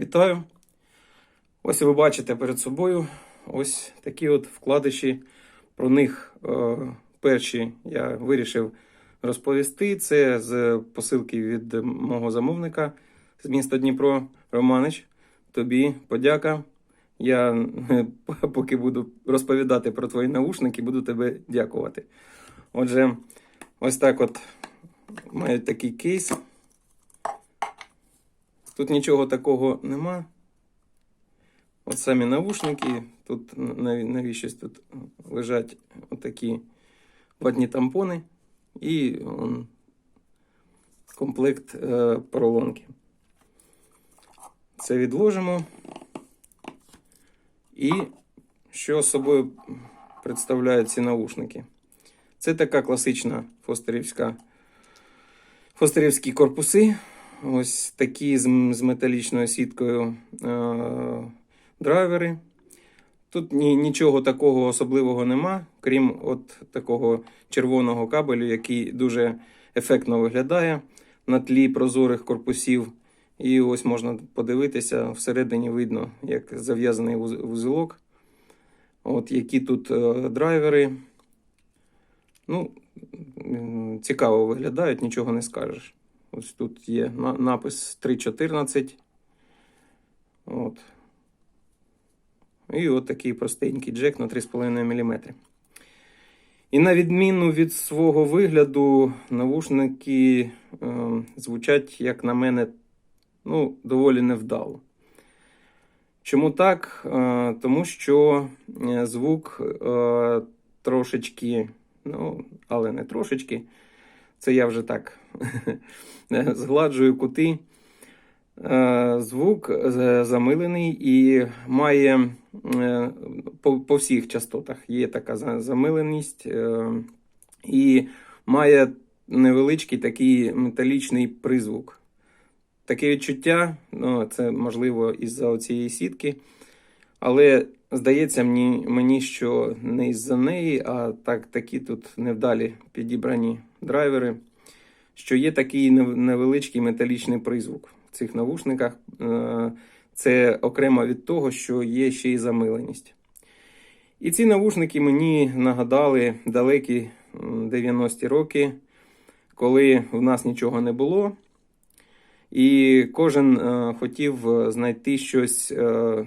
Вітаю! Ось ви бачите перед собою ось такі от вкладиші. Про них е, перші я вирішив розповісти. Це з посилки від мого замовника з міста Дніпро Романич. Тобі подяка. Я е, поки буду розповідати про твої наушники, буду тебе дякувати. Отже, ось так от маю такий кейс. Тут нічого такого нема. От самі навушники, тут нав- навіщось тут лежать отакі ватні тампони і он, комплект е, поролонки. Це відложимо. І що собою представляють ці наушники? Це така класична фостерівська, фостерівські корпуси. Ось такі з, з металічною сіткою е, драйвери. Тут ні, нічого такого особливого нема, крім от такого червоного кабелю, який дуже ефектно виглядає на тлі прозорих корпусів. І ось можна подивитися, всередині видно, як зав'язаний вуз- вузелок. От які тут е, драйвери. Ну, цікаво виглядають, нічого не скажеш. Ось тут є напис 3.14. От. І от такий простенький джек на 3,5 мм. І на відміну від свого вигляду, навушники е, звучать, як на мене, ну, доволі невдало. Чому так? Е, тому що е, звук е, трошечки, ну, але не трошечки, це я вже так згладжую кути. Е, Звук е, замилений і має е, по, по всіх частотах є така замиленість, і має невеличкий такий металічний призвук. Таке відчуття, ну, це можливо із-за цієї сітки, але здається мені, мені, що не із-за неї, а так, такі тут невдалі підібрані драйвери, що є такий невеличкий металічний призвук в цих навушниках. Е, Це окремо від того, що є ще й замиленість. І ці навушники мені нагадали далекі 90-ті роки, коли в нас нічого не було. І кожен е, хотів е, знайти щось е,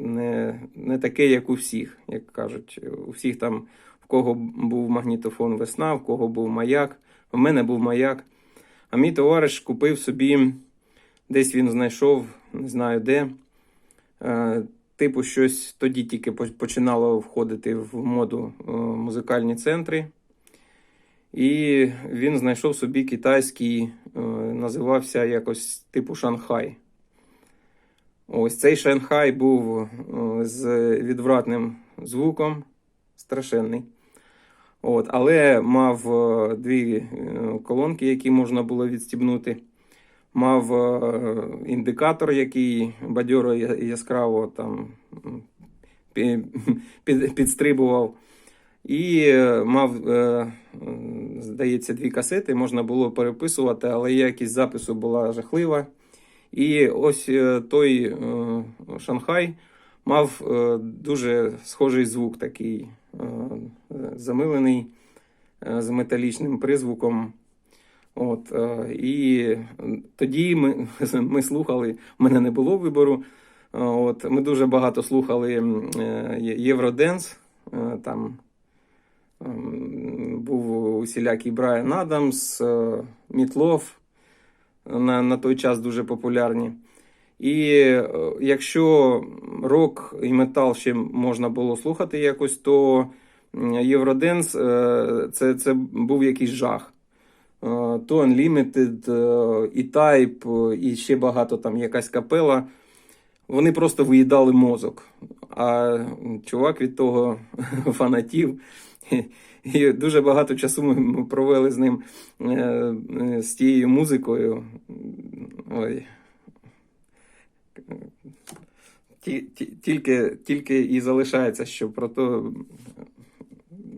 не, не таке, як у всіх, як кажуть. У всіх там, в кого був магнітофон весна, в кого був маяк. У мене був маяк. А мій товариш купив собі, десь він знайшов, не знаю де. е, Типу, щось тоді тільки починало входити в моду е, музикальні центри. І він знайшов собі китайський, е, називався якось типу Шанхай. Ось цей Шанхай був е, з відвратним звуком, страшенний. От, але мав е, дві е, колонки, які можна було відстібнути. Мав індикатор, який бадьоро яскраво там підстрибував. І мав, здається, дві касети, можна було переписувати, але якість запису була жахлива. І ось е, той е, Шанхай мав е, дуже схожий звук, такий замилений з металічним призвуком. От, і тоді ми, ми слухали, в мене не було вибору. От, ми дуже багато слухали Євроденс. Там був усілякий Брайан Адамс, е, Мітлов на, на той час дуже популярні. І е, якщо рок і метал ще можна було слухати якось, то Євроденс е, це, це був якийсь жах. Е, То Unlimited, е, і Type, е, і ще багато там якась капела. Вони просто виїдали мозок. А чувак від того фанатів. І дуже багато часу ми провели з ним е, е, з тією музикою. Ой. Ті- ті- Тільки, тільки і залишається, що про то.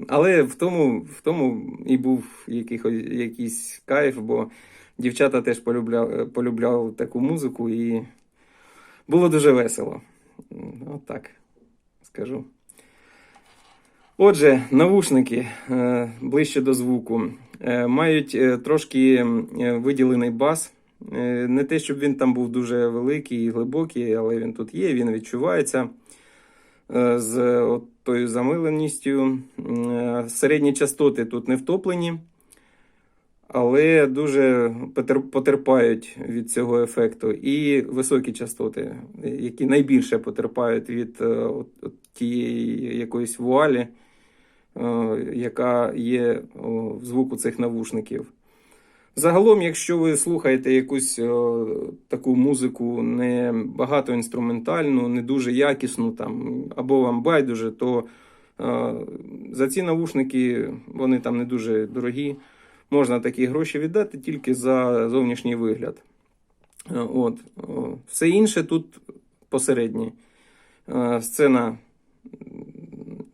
Але в тому, в тому і був якийсь кайф, бо дівчата теж полюбляли, полюбляли таку музику, і було дуже весело. От так скажу. Отже, навушники е, ближче до звуку. Е, мають е, трошки виділений бас. Не те, щоб він там був дуже великий і глибокий, але він тут є, він відчувається з от тою замиленістю. Середні частоти тут не втоплені, але дуже потерпають від цього ефекту. І високі частоти, е, які найбільше потерпають від е, от, от тієї якоїсь вуалі, е, яка є о, в звуку цих навушників. Загалом, якщо ви слухаєте якусь о, таку музику не багато інструментальну, не дуже якісну, там, або вам байдуже, то е, за ці навушники вони там не дуже дорогі. Можна такі гроші віддати тільки за зовнішній вигляд. Е, От. Все інше тут посереднє. Е, Сцена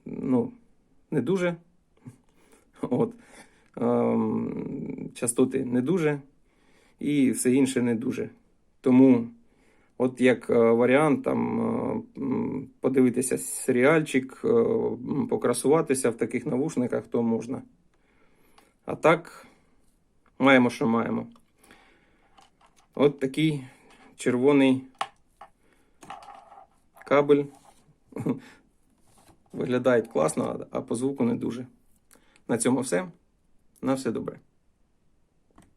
ну, не дуже. От. Ем, Частоти не дуже. І все інше не дуже. Тому, от як е, варіант, там е, подивитися серіальчик, е, покрасуватися в таких навушниках, то можна. А так, маємо, що маємо. От такий червоний кабель. Виглядає класно, а по звуку не дуже. На цьому все. На все добре.